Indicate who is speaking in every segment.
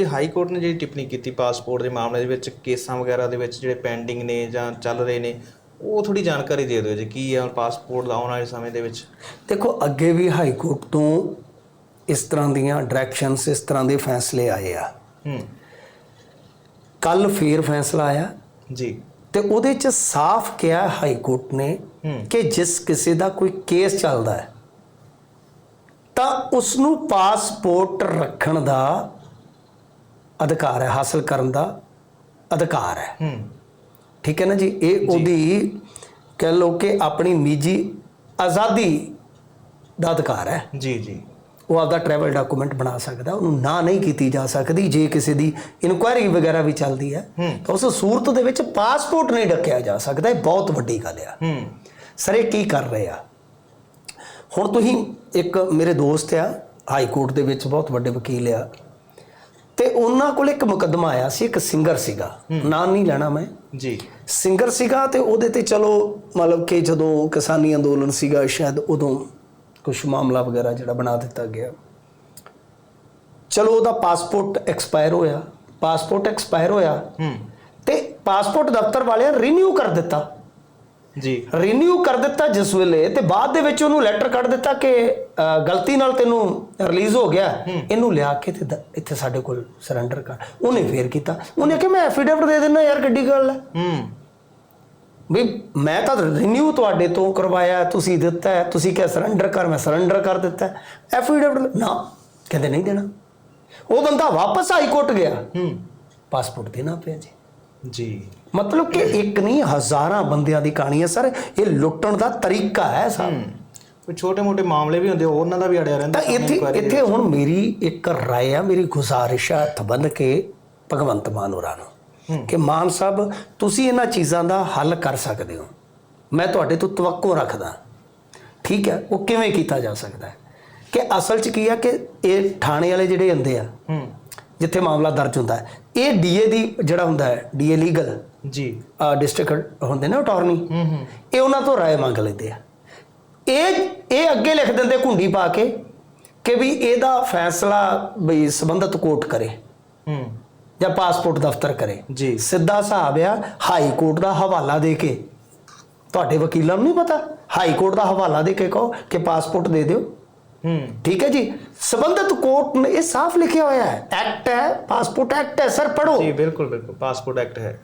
Speaker 1: ਇਹ high court ਨੇ ਜਿਹੜੀ ਟਿੱਪਣੀ ਕੀਤੀ ਪਾਸਪੋਰਟ ਦੇ ਮਾਮਲੇ ਦੇ ਵਿੱਚ ਕੇਸਾਂ ਵਗੈਰਾ ਦੇ ਵਿੱਚ ਜਿਹੜੇ ਪੈਂਡਿੰਗ ਨੇ ਜਾਂ ਚੱਲ ਰਹੇ ਨੇ ਉਹ ਥੋੜੀ ਜਾਣਕਾਰੀ ਦੇ ਦਿਓ ਜੀ ਕੀ ਹੈ ਪਾਸਪੋਰਟ ਦਾ ਆਉਣ ਵਾਲੇ ਸਮੇਂ ਦੇ ਵਿੱਚ?
Speaker 2: ਦੇਖੋ ਅੱਗੇ ਵੀ ਹਾਈ ਕੋਰਟ ਤੋਂ ਇਸ ਤਰ੍ਹਾਂ ਦੀਆਂ ਡਾਇਰੈਕਸ਼ਨਸ ਇਸ ਤਰ੍ਹਾਂ ਦੇ ਫੈਸਲੇ ਆਏ ਆ।
Speaker 1: ਹੂੰ।
Speaker 2: ਕੱਲ ਫੇਰ ਫੈਸਲਾ ਆਇਆ।
Speaker 1: ਜੀ।
Speaker 2: ਤੇ ਉਹਦੇ ਚ ਸਾਫ਼ ਕਿਹਾ ਹਾਈ ਕੋਰਟ ਨੇ। ਕਿ ਜਿਸ ਕਿਸੇ ਦਾ ਕੋਈ ਕੇਸ ਚੱਲਦਾ ਹੈ ਤਾਂ ਉਸ ਨੂੰ ਪਾਸਪੋਰਟ ਰੱਖਣ ਦਾ ਅਧਿਕਾਰ ਹੈ ਹਾਸਲ ਕਰਨ ਦਾ ਅਧਿਕਾਰ ਹੈ।
Speaker 1: ਹੂੰ।
Speaker 2: ਠੀਕ ਹੈ ਨਾ ਜੀ? ਇਹ ਉਹਦੀ ਕਹਿ ਲਓ ਕਿ ਆਪਣੀ ਨਿੱਜੀ ਆਜ਼ਾਦੀ ਦਾ ਅਧਿਕਾਰ ਹੈ।
Speaker 1: ਜੀ ਜੀ।
Speaker 2: ਉਹ ਆਪਦਾ ਟਰੈਵਲ ਡਾਕੂਮੈਂਟ ਬਣਾ ਸਕਦਾ ਉਹਨੂੰ ਨਾ ਨਹੀਂ ਕੀਤੀ ਜਾ ਸਕਦੀ ਜੇ ਕਿਸੇ ਦੀ ਇਨਕੁਆਇਰੀ ਵਗੈਰਾ ਵੀ ਚੱਲਦੀ ਹੈ। ਤਾਂ ਉਸ ਸੂਰਤ ਦੇ ਵਿੱਚ ਪਾਸਪੋਰਟ ਨਹੀਂ ਡੱਕਿਆ ਜਾ ਸਕਦਾ ਇਹ ਬਹੁਤ ਵੱਡੀ ਗੱਲ ਆ।
Speaker 1: ਹੂੰ।
Speaker 2: ਸਰ ਇਹ ਕੀ ਕਰ ਰਹੇ ਆ? ਹੁਣ ਤੁਸੀਂ ਇੱਕ ਮੇਰੇ ਦੋਸਤ ਆ ਹਾਈ ਕੋਰਟ ਦੇ ਵਿੱਚ ਬਹੁਤ ਵੱਡੇ ਵਕੀਲ ਆ ਤੇ ਉਹਨਾਂ ਕੋਲ ਇੱਕ ਮੁਕੱਦਮਾ ਆਇਆ ਸੀ ਇੱਕ ਸਿੰਗਰ ਸੀਗਾ। ਨਾਂ ਨਹੀਂ ਲੈਣਾ ਮੈਂ।
Speaker 1: ਜੀ।
Speaker 2: ਸਿੰਗਰ ਸੀਗਾ ਤੇ ਉਹਦੇ ਤੇ ਚਲੋ ਮਤਲਬ ਕਿ ਜਦੋਂ ਕਿਸਾਨੀ ਅੰਦੋਲਨ ਸੀਗਾ ਸ਼ਾਇਦ ਉਦੋਂ ਕੁਝ ਮਾਮਲਾ ਵਗੈਰਾ ਜਿਹੜਾ ਬਣਾ ਦਿੱਤਾ ਗਿਆ। ਚਲੋ ਉਹਦਾ ਪਾਸਪੋਰਟ ਐਕਸਪਾਇਰ ਹੋਇਆ। ਪਾਸਪੋਰਟ ਐਕਸਪਾਇਰ ਹੋਇਆ
Speaker 1: ਹੂੰ।
Speaker 2: ਤੇ ਪਾਸਪੋਰਟ ਦਫ਼ਤਰ ਵਾਲਿਆਂ ਰੀਨਿਊ ਕਰ ਦਿੱਤਾ।
Speaker 1: ਜੀ।
Speaker 2: ਰੀਨਿਊ ਕਰ ਦਿੱਤਾ ਜਿਸ ਵੇਲੇ ਤੇ ਬਾਅਦ ਦੇ ਵਿੱਚ ਉਹਨੂੰ ਲੈਟਰ ਕੱਢ ਦਿੱਤਾ ਕਿ ਗਲਤੀ ਨਾਲ ਤੈਨੂੰ ਰਿਲੀਜ਼ ਹੋ ਗਿਆ। ਇਹਨੂੰ ਲਿਆ ਕੇ ਤੇ ਇੱਥੇ ਸਾਡੇ ਕੋਲ ਸਰੈਂਡਰ ਕਰ। ਉਹਨੇ ਫੇਰ ਕੀਤਾ। ਉਹਨੇ ਕਿ ਮੈਂ ਐਫੀਡੇਵਿਟ ਦੇ ਦਿੰਦਾ ਯਾਰ ਗੱਡੀ ਗੱਲ ਹੈ।
Speaker 1: ਹੂੰ
Speaker 2: ਵੀ ਮੈਂ ਤਾਂ ਰੀਨਿਊ ਤੁਹਾਡੇ ਤੋਂ ਕਰਵਾਇਆ ਤੁਸੀਂ ਦਿੱਤਾ ਹੈ ਤੁਸੀਂ ਕਿਹਾ ਸਰੈਂਡਰ ਕਰ ਮੈਂ ਸਰੈਂਡਰ ਕਰ ਦਿੱਤਾ। ਐਫੀਡੇਵਿਟ ਨਾ ਕਹਿੰਦੇ ਨਹੀਂ ਦੇਣਾ। ਉਹ ਬੰਦਾ ਵਾਪਸ ਹਾਈ ਕੋਰਟ ਗਿਆ।
Speaker 1: ਹੂੰ।
Speaker 2: ਪਾਸਪੋਰਟ ਦੇਣਾ ਪਿਆ ਜੀ।
Speaker 1: ਜੀ।
Speaker 2: ਮਤਲਬ ਕਿ ਇੱਕ ਨਹੀਂ ਹਜ਼ਾਰਾਂ ਬੰਦਿਆਂ ਦੀ ਕਹਾਣੀ ਹੈ ਸਰ। ਇਹ ਲੁੱਟਣ ਦਾ ਤਰੀਕਾ ਹੈ ਸਰ।
Speaker 1: ਕੋਈ ਛੋਟੇ ਮੋਟੇ ਮਾਮਲੇ ਵੀ ਹੁੰਦੇ ਉਹਨਾਂ ਦਾ ਵੀ ਅੜਿਆ ਰਹਿੰਦਾ
Speaker 2: ਤਾਂ ਇੱਥੇ ਇੱਥੇ ਹੁਣ ਮੇਰੀ ਇੱਕ ਰਾਏ ਆ ਮੇਰੀ ਗੁਜ਼ਾਰਿਸ਼ ਆ ਹੱਥ ਬੰਨ ਕੇ ਭਗਵੰਤ ਮਾਨ ਹੋਰਾਂ ਨੂੰ ਕਿ ਮਾਨ ਸਾਹਿਬ ਤੁਸੀਂ ਇਹਨਾਂ ਚੀਜ਼ਾਂ ਦਾ ਹੱਲ ਕਰ ਸਕਦੇ ਹੋ। ਮੈਂ ਤੁਹਾਡੇ ਤੋਂ ਤਵੱਕੋ ਰੱਖਦਾ। ਠੀਕ ਹੈ ਉਹ ਕਿਵੇਂ ਕੀਤਾ ਜਾ ਸਕਦਾ ਹੈ? ਕਿ ਅਸਲ 'ਚ ਕੀ ਆ ਕਿ ਇਹ ਥਾਣੇ ਵਾਲੇ ਜਿਹੜੇ ਹੁੰਦੇ ਆ
Speaker 1: ਹੂੰ।
Speaker 2: ਜਿੱਥੇ ਮਾਮਲਾ ਦਰਜ ਹੁੰਦਾ ਹੈ ਇਹ ਡੀਏ ਦੀ ਜਿਹੜਾ ਹੁੰਦਾ ਹੈ ਡੀਏ ਲੀਗਲ
Speaker 1: ਜੀ।
Speaker 2: ਡਿਸਟ੍ਰਿਕਟ ਹੁੰਦੇ ਨੇ ਅਟਾਰਨੀ
Speaker 1: ਹੂੰ ਹੂੰ।
Speaker 2: ਇਹ ਉਹਨਾਂ ਤੋਂ ਰਾਏ ਮੰਗ ਲੈਂਦੇ ਆ। ਇਹ ਇਹ ਅੱਗੇ ਲਿਖ ਦਿੰਦੇ ਕੁੰਡੀ ਪਾ ਕੇ ਕਿ ਵੀ ਇਹਦਾ ਫੈਸਲਾ ਵੀ ਸੰਬੰਧਿਤ ਕੋਰਟ ਕਰੇ।
Speaker 1: ਹੂੰ।
Speaker 2: ਜਾਂ ਪਾਸਪੋਰਟ ਦਫ਼ਤਰ ਕਰੇ।
Speaker 1: ਜੀ।
Speaker 2: ਸਿੱਧਾ ਹਿਸਾਬ ਆ ਹਾਈ ਕੋਰਟ ਦਾ ਹਵਾਲਾ ਦੇ ਕੇ। ਤੁਹਾਡੇ ਵਕੀਲਾਂ ਨੂੰ ਨਹੀਂ ਪਤਾ? ਹਾਈ ਕੋਰਟ ਦਾ ਹਵਾਲਾ ਦੇ ਕੇ ਕਹੋ ਕਿ ਪਾਸਪੋਰਟ ਦੇ ਦਿਓ।
Speaker 1: ਹੂੰ।
Speaker 2: ਠੀਕ ਹੈ ਜੀ? ਸੰਬੰਧਿਤ ਕੋਰਟ ਨੇ ਇਹ ਸਾਫ਼ ਲਿਖਿਆ ਹੋਇਆ ਹੈ। ਐਕਟ ਹੈ ਪਾਸਪੋਰਟ ਐਕਟ ਹੈ ਸਰ ਪੜੋ
Speaker 1: ਜੀ ਬਿਲਕੁਲ ਬਿਲਕੁਲ। ਪਾਸਪੋਰਟ ਐਕਟ ਹੈ।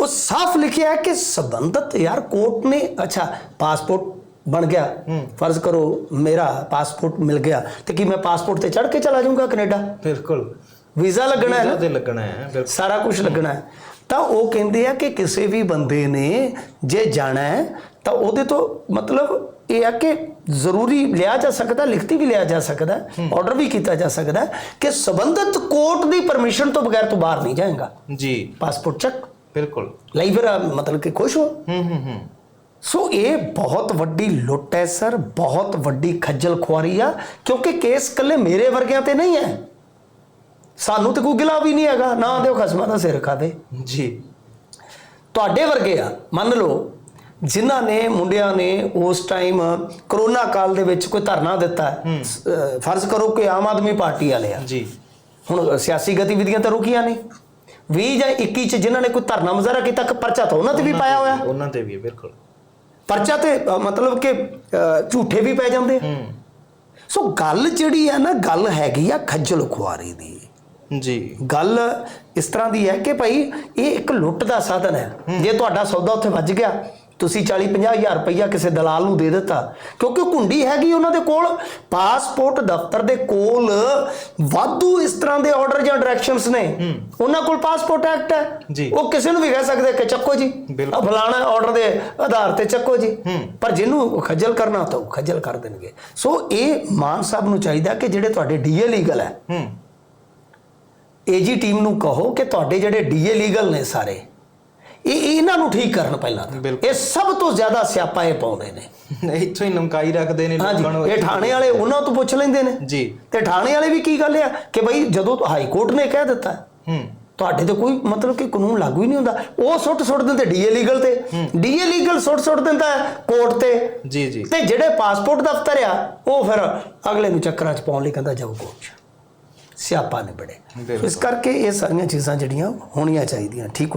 Speaker 2: ਉਹ ਸਾਫ਼ ਲਿਖਿਆ ਹੈ ਕਿ ਸੰਬੰਧਤ ਯਾਰ ਕੋਰਟ ਨੇ ਅੱਛਾ ਪਾਸਪੋਰਟ ਬਣ ਗਿਆ। ਫਰਜ਼ ਕਰੋ ਮੇਰਾ ਪਾਸਪੋਰਟ ਮਿਲ ਗਿਆ। ਤੇ ਕੀ ਮੈਂ ਪਾਸਪੋਰਟ ਤੇ ਚੜ ਕੇ ਚਲਾ ਜਾਊਂਗਾ ਕੈਨੇਡਾ?
Speaker 1: ਬਿਲਕੁਲ।
Speaker 2: ਵੀਜ਼ਾ ਲੱਗਣਾ ਹੈ
Speaker 1: ਵੀਜ਼ਾ ਤੇ ਲੱਗਣਾ ਹੈ ਬਿਲਕੁਲ।
Speaker 2: ਸਾਰਾ ਕੁਝ ਲੱਗਣਾ ਹੈ। ਤਾਂ ਉਹ ਕਹਿੰਦੇ ਆ ਕਿ ਕਿਸੇ ਵੀ ਬੰਦੇ ਨੇ ਜੇ ਜਾਣਾ ਹੈ ਤਾਂ ਉਹਦੇ ਤੋਂ ਮਤਲਬ ਇਹ ਆ ਕਿ ਜ਼ਰੂਰੀ ਲਿਆ ਜਾ ਸਕਦਾ ਲਿਖਤੀ ਵੀ ਲਿਆ ਜਾ ਸਕਦਾ ਆਰਡਰ ਵੀ ਕੀਤਾ ਜਾ ਸਕਦਾ ਕਿ ਸੰਬੰਧਿਤ ਕੋਰਟ ਦੀ ਪਰਮਿਸ਼ਨ ਤੋਂ ਬਗੈਰ ਤੂੰ ਬਾਹਰ ਨਹੀਂ ਜਾਏਗਾ।
Speaker 1: ਜੀ।
Speaker 2: ਪਾਸਪੋਰਟ ਚੱਕ
Speaker 1: ਬਿਲਕੁਲ।
Speaker 2: ਲਈ ਫਿਰ ਮਤਲਬ ਕਿ ਖੁਸ਼ ਹੋ?
Speaker 1: ਹੂੰ ਹੂੰ ਹੂੰ।
Speaker 2: ਸੋ ਇਹ ਬਹੁਤ ਵੱਡੀ ਲੁੱਟ ਹੈ ਸਰ ਬਹੁਤ ਵੱਡੀ ਖੱਜਲ ਖੁਆਰੀ ਆ ਕਿਉਂਕਿ ਕੇਸ ਕੱਲੇ ਮੇਰੇ ਵਰਗਿਆਂ ਤੇ ਨਹੀਂ ਹੈ। ਸਾਨੂੰ ਤੇ ਕੋਈ ਗਿਲਾ ਵੀ ਨਹੀਂ ਹੈਗਾ ਨਾ ਦਿਓ ਖਸਮਾਂ ਦਾ ਸਿਰ ਖਾਵੇ।
Speaker 1: ਜੀ।
Speaker 2: ਤੁਹਾਡੇ ਵਰਗੇ ਆ ਮੰਨ ਲਓ ਜਿਨ੍ਹਾਂ ਨੇ ਮੁੰਡਿਆਂ ਨੇ ਉਸ ਟਾਈਮ ਕਰੋਨਾ ਕਾਲ ਦੇ ਵਿੱਚ ਕੋਈ ਧਰਨਾ ਦਿੱਤਾ ਫਰਜ਼ ਕਰੋ ਕਿ ਆਮ ਆਦਮੀ ਪਾਰਟੀ ਵਾਲੇ ਆ।
Speaker 1: ਜੀ।
Speaker 2: ਹੁਣ ਸਿਆਸੀ ਗਤੀਵਿਧੀਆਂ ਤਾਂ ਰੁਕੀਆਂ ਨਹੀਂ। 20 ਜਾਂ 21 ਚ ਜਿਨ੍ਹਾਂ ਨੇ ਕੋਈ ਧਰਨਾ ਮੁਜ਼ਾਹਰਾ ਕੀਤਾ ਕਿ ਪਰਚਾ ਤਾਂ ਉਹਨਾਂ ਤੇ ਵੀ ਪਾਇਆ ਹੋਇਆ।
Speaker 1: ਉਹਨਾਂ ਤੇ ਵੀ ਹੈ, ਬਿਲਕੁਲ।
Speaker 2: ਪਰਚਾ ਤੇ ਅ, ਮਤਲਬ ਕਿ ਅ, ਝੂਠੇ ਵੀ ਪੈ ਜਾਂਦੇ ਆ।
Speaker 1: ਹੂੰ।
Speaker 2: ਸੋ ਗੱਲ ਜਿਹੜੀ ਹੈ ਨਾ ਗੱਲ ਹੈਗੀ ਆ ਖੱਜਲ ਖੁਆਰੀ ਦੀ।
Speaker 1: ਜੀ।
Speaker 2: ਗੱਲ ਇਸ ਤਰ੍ਹਾਂ ਦੀ ਹੈ ਕਿ ਭਾਈ ਇਹ ਇੱਕ ਲੁੱਟ ਦਾ ਸਾਧਨ ਹੈ। ਜੇ ਤੁਹਾਡਾ ਸੌਦਾ ਉੱਥੇ ਵੱਜ ਗਿਆ ਤੁਸੀਂ 40 50 ਹਜ਼ਾਰ ਰੁਪਈਆ ਕਿਸੇ ਦਲਾਲ ਨੂੰ ਦੇ ਦਿੱਤਾ। ਕਿਉਂਕਿ ਕੁੰਡੀ ਹੈਗੀ ਉਹਨਾਂ ਦੇ ਕੋਲ ਪਾਸਪੋਰਟ ਦਫ਼ਤਰ ਦੇ ਕੋਲ ਵਾਧੂ ਇਸ ਤਰ੍ਹਾਂ ਦੇ ਆਰਡਰ ਜਾਂ ਡਾਇਰੈਕਸ਼ਨਸ ਨੇ। ਉਹਨਾਂ ਕੋਲ ਪਾਸਪੋਰਟ ਐਕਟ ਹੈ। ਉਹ ਕਿਸੇ ਨੂੰ ਵੀ ਕਹਿ ਸਕਦੇ ਕਿ ਚੱਕੋ ਜੀ। ਆਹ ਫਲਾਣਾ ਆਰਡਰ ਦੇ ਆਧਾਰ ਤੇ ਚੱਕੋ ਜੀ। ਪਰ ਜਿਹਨੂੰ ਖੱਜਲ ਕਰਨਾ ਤਾਂ ਉਹ ਖੱਜਲ ਕਰ ਦੇਣਗੇ। ਸੋ ਇਹ ਮਾਨ ਸਾਹਿਬ ਨੂੰ ਚਾਹੀਦਾ ਕਿ ਜਿਹੜੇ ਤੁਹਾਡੇ ਡੀਏ ਲੀਗਲ ਹੈ।
Speaker 1: ਹੂੰ।
Speaker 2: ਏਜੀ ਟੀਮ ਨੂੰ ਕਹੋ ਕਿ ਤੁਹਾਡੇ ਜਿਹੜੇ ਡੀਏ ਲੀਗਲ ਨੇ ਸਾਰੇ ਇਹ ਇਹ ਇਹਨਾਂ ਨੂੰ ਠੀਕ ਕਰਨ ਪਹਿਲਾਂ ਤਾਂ।
Speaker 1: ਬਿਲਕੁਲ।
Speaker 2: ਇਹ ਸਭ ਤੋਂ ਜ਼ਿਆਦਾ ਸਿਆਪਾ ਇਹ ਪਾਉਂਦੇ ਨੇ।
Speaker 1: ਇੱਥੋਂ ਹੀ ਨਮਕਾਈ ਰੱਖਦੇ ਨੇ ਲੋਕਾਂ ਨੂੰ।
Speaker 2: ਇਹ ਥਾਣੇ ਵਾਲੇ ਉਹਨਾਂ ਤੋਂ ਪੁੱਛ ਲੈਂਦੇ ਨੇ।
Speaker 1: ਜੀ।
Speaker 2: ਤੇ ਥਾਣੇ ਵਾਲੇ ਵੀ ਕੀ ਗੱਲ ਆ? ਕਿ ਬਈ ਜਦੋਂ ਹਾਈ ਕੋਰਟ ਨੇ ਕਹਿ ਦਿੱਤਾ
Speaker 1: ਹੂੰ।
Speaker 2: ਤੁਹਾਡੇ ਤੇ ਕੋਈ ਮਤਲਬ ਕਿ ਕਾਨੂੰਨ ਲਾਗੂ ਹੀ ਨਹੀਂ ਹੁੰਦਾ। ਉਹ ਸੁੱਟ ਸੁੱਟ ਦਿੰਦੇ ਡੀਏ ਲੀਗਲ ਤੇ। ਡੀਏ ਲੀਗਲ ਸੁੱਟ ਸੁੱਟ ਦਿੰਦਾ ਕੋਰਟ ਤੇ।
Speaker 1: ਜੀ ਜੀ।
Speaker 2: ਤੇ ਜਿਹੜੇ ਪਾਸਪੋਰਟ ਦਫ਼ਤਰ ਆ ਉਹ ਫਿਰ ਅਗਲੇ ਨੂੰ ਚੱਕਰਾਂ 'ਚ ਪਾਉਣ ਲਈ ਕਹਿੰਦਾ ਜਾਓ ਕੋਰਟ 'ਚ। ਸਿਆਪਾ ਸੋ
Speaker 1: ਬਿਲਕੁਲ।
Speaker 2: ਇਸ ਕਰਕੇ ਇਹ ਸਾਰੀਆਂ ਚੀਜ਼ਾਂ ਜਿਹੜੀਆਂ ਹੋਣੀਆਂ ਚਾਹੀਦੀਆਂ ਠੀਕ ਹੋਣੀਆਂ